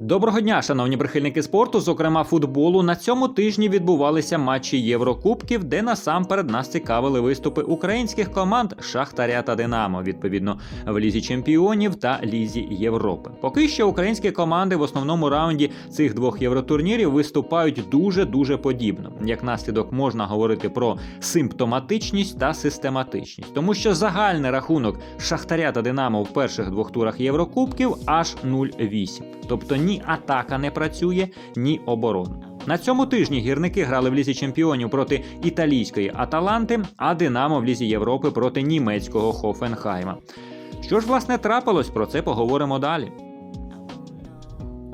Доброго дня, шановні прихильники спорту, зокрема футболу. На цьому тижні відбувалися матчі Єврокубків, де насамперед нас цікавили виступи українських команд Шахтаря та Динамо, відповідно в Лізі Чемпіонів та Лізі Європи. Поки що українські команди в основному раунді цих двох євротурнірів виступають дуже дуже подібно. Як наслідок можна говорити про симптоматичність та систематичність, тому що загальний рахунок Шахтаря та Динамо в перших двох турах Єврокубків аж 0-8. Тобто ні атака не працює, ні оборона. На цьому тижні гірники грали в лізі чемпіонів проти італійської Аталанти, а Динамо в лізі Європи проти німецького Хофенхайма. Що ж власне трапилось, про це поговоримо далі.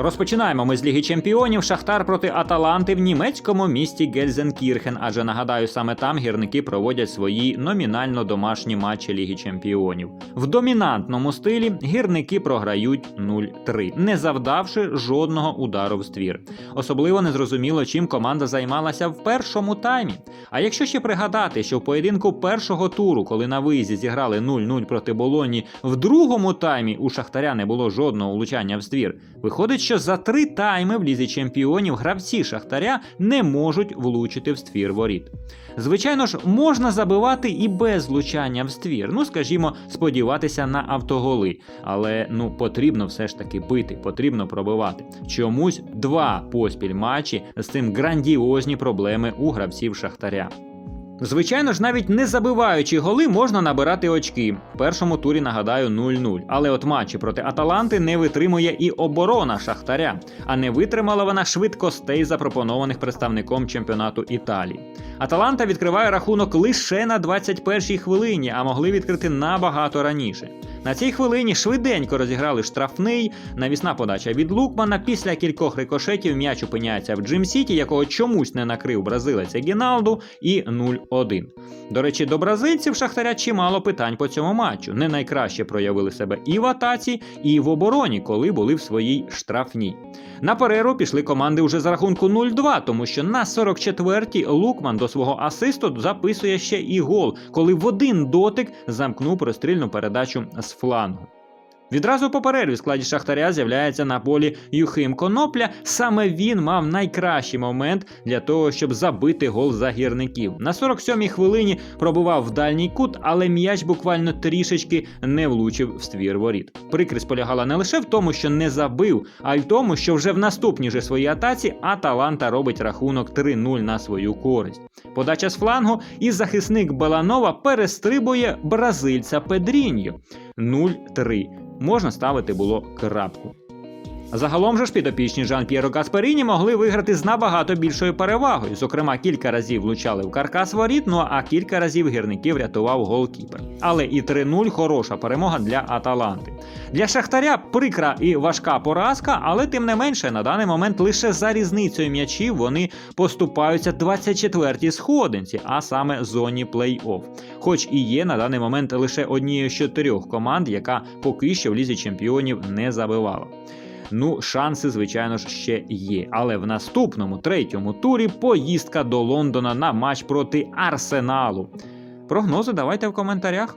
Розпочинаємо ми з Ліги Чемпіонів Шахтар проти Аталанти в німецькому місті Гельзенкірхен. Адже нагадаю, саме там гірники проводять свої номінально домашні матчі Ліги Чемпіонів. В домінантному стилі гірники програють 0-3, не завдавши жодного удару в ствір. Особливо незрозуміло, чим команда займалася в першому таймі. А якщо ще пригадати, що в поєдинку першого туру, коли на виїзді зіграли 0-0 проти Болоні, в другому таймі у Шахтаря не було жодного влучання в ствір, виходить, що за три тайми в лізі чемпіонів гравці Шахтаря не можуть влучити в ствір воріт. Звичайно ж, можна забивати і без влучання в ствір. Ну, скажімо, сподіватися на автоголи. Але ну потрібно все ж таки бити, потрібно пробивати. Чомусь два поспіль матчі з цим грандіозні проблеми у гравців Шахтаря. Звичайно ж, навіть не забиваючи голи, можна набирати очки. В першому турі нагадаю 0-0. Але от матчі проти Аталанти не витримує і оборона Шахтаря, а не витримала вона швидкостей, запропонованих представником чемпіонату Італії. Аталанта відкриває рахунок лише на 21-й хвилині, а могли відкрити набагато раніше. На цій хвилині швиденько розіграли штрафний, навісна подача від Лукмана. Після кількох рикошетів м'яч опиняється в Джим Сіті, якого чомусь не накрив бразилець Гіналду, і 0-1. До речі, до бразильців Шахтаря чимало питань по цьому матчу. Не найкраще проявили себе і в атаці, і в обороні, коли були в своїй штрафній. На перерву пішли команди уже за рахунку 0-2, тому що на 44-й Лукман до свого асисту записує ще і гол, коли в один дотик замкнув прострільну передачу з флангу. Відразу по перерві в складі Шахтаря з'являється на полі Юхим Конопля. Саме він мав найкращий момент для того, щоб забити гол за гірників. На 47-й хвилині пробував в дальній кут, але м'яч буквально трішечки не влучив в ствір воріт. Прикрість полягала не лише в тому, що не забив, а й в тому, що вже в наступній же своїй атаці Аталанта робить рахунок 3-0 на свою користь. Подача з флангу, і захисник Беланова перестрибує бразильця Педріньо. 0-3 можна ставити було крапку. Загалом же ж підопічні Жан П'єро Касперіні могли виграти з набагато більшою перевагою. Зокрема, кілька разів влучали в каркас воріт, ну а кілька разів гірників рятував голкіпер. Але і 3-0 хороша перемога для Аталанти. Для Шахтаря прикра і важка поразка, але тим не менше на даний момент лише за різницею м'ячів вони поступаються 24-й сходинці, а саме зоні плей-офф. Хоч і є на даний момент лише однією з чотирьох команд, яка поки що в лізі чемпіонів не забивала. Ну, шанси, звичайно ж, ще є. Але в наступному третьому турі поїздка до Лондона на матч проти Арсеналу. Прогнози давайте в коментарях.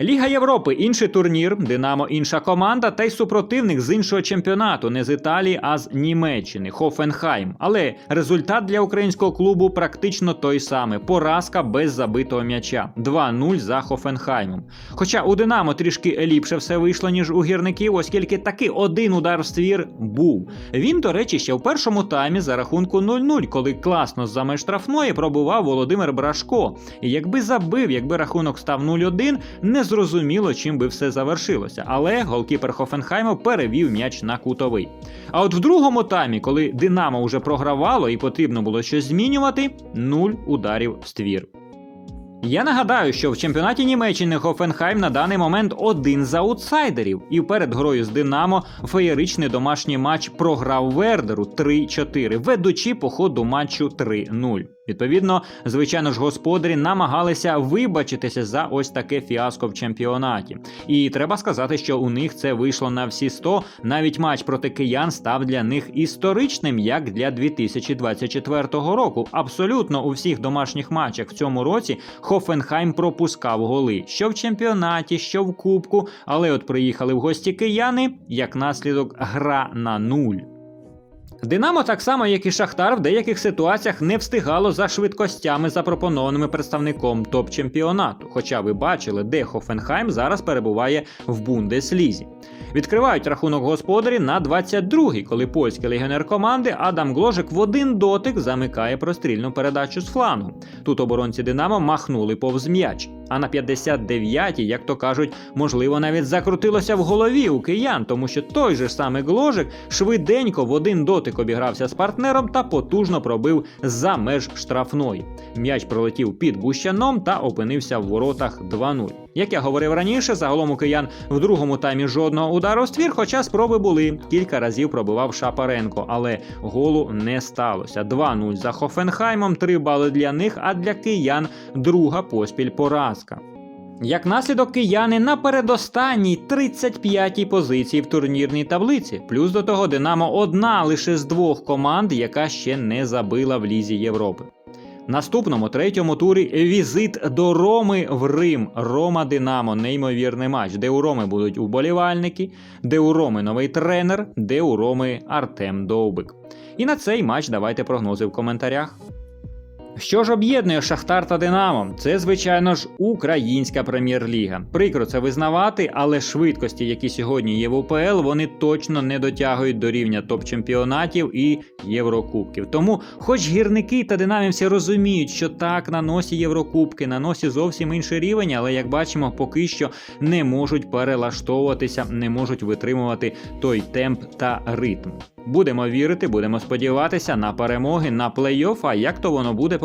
Ліга Європи інший турнір, Динамо інша команда, та й супротивник з іншого чемпіонату, не з Італії, а з Німеччини Хофенхайм. Але результат для українського клубу практично той самий: поразка без забитого м'яча 2-0 за Хофенхаймом. Хоча у Динамо трішки ліпше все вийшло, ніж у гірників, оскільки таки один удар в ствір був. Він, до речі, ще в першому таймі за рахунку 0-0, коли класно з за штрафної пробував Володимир Брашко. І якби забив, якби рахунок став 0-1, не зрозуміло, чим би все завершилося, але голкіпер Хофенхайму перевів м'яч на кутовий. А от в другому таймі, коли Динамо вже програвало і потрібно було щось змінювати, нуль ударів в ствір. Я нагадаю, що в чемпіонаті Німеччини Хофенхайм на даний момент один з аутсайдерів, і перед грою з Динамо феєричний домашній матч програв Вердеру 3-4, ведучи по ходу матчу 3-0. Відповідно, звичайно ж, господарі намагалися вибачитися за ось таке фіаско в чемпіонаті. І треба сказати, що у них це вийшло на всі 100. Навіть матч проти киян став для них історичним, як для 2024 року. Абсолютно у всіх домашніх матчах в цьому році Хофенхайм пропускав голи, що в чемпіонаті, що в кубку. Але от приїхали в гості кияни, як наслідок гра на нуль. Динамо, так само як і Шахтар, в деяких ситуаціях не встигало за швидкостями, запропонованими представником топ-чемпіонату. Хоча ви бачили, де Хофенхайм зараз перебуває в Бундеслізі. Відкривають рахунок господарі на 22-й, коли польський легіонер команди Адам Гложик в один дотик замикає прострільну передачу з флангу. Тут оборонці Динамо махнули повз м'яч. А на 59-й, як то кажуть, можливо, навіть закрутилося в голові у киян, тому що той же самий Гложик швиденько в один дотик обігрався з партнером та потужно пробив за меж штрафної. М'яч пролетів під бущаном та опинився в воротах 2-0. Як я говорив раніше, загалом у киян в другому таймі жодного удару ствір, хоча спроби були. Кілька разів пробивав Шапаренко, але голу не сталося. 2-0 за Хофенхаймом, 3 бали для них, а для киян друга поспіль поразка. Як наслідок кияни на передостанній 35-й позиції в турнірній таблиці. Плюс до того Динамо одна лише з двох команд, яка ще не забила в Лізі Європи. Наступному третьому турі візит до Роми в Рим. Рома Динамо, неймовірний матч, де у Роми будуть уболівальники, де у Роми новий тренер, де у Роми Артем Довбик. І на цей матч давайте прогнози в коментарях. Що ж об'єднує Шахтар та Динамо? Це, звичайно ж, українська прем'єр-ліга. Прикро це визнавати, але швидкості, які сьогодні є в УПЛ, вони точно не дотягують до рівня топ-чемпіонатів і Єврокубків. Тому, хоч гірники та динамівці розуміють, що так на носі Єврокубки, на носі зовсім інший рівень, але як бачимо, поки що не можуть перелаштовуватися, не можуть витримувати той темп та ритм. Будемо вірити, будемо сподіватися на перемоги на плей-офф, а як то воно буде,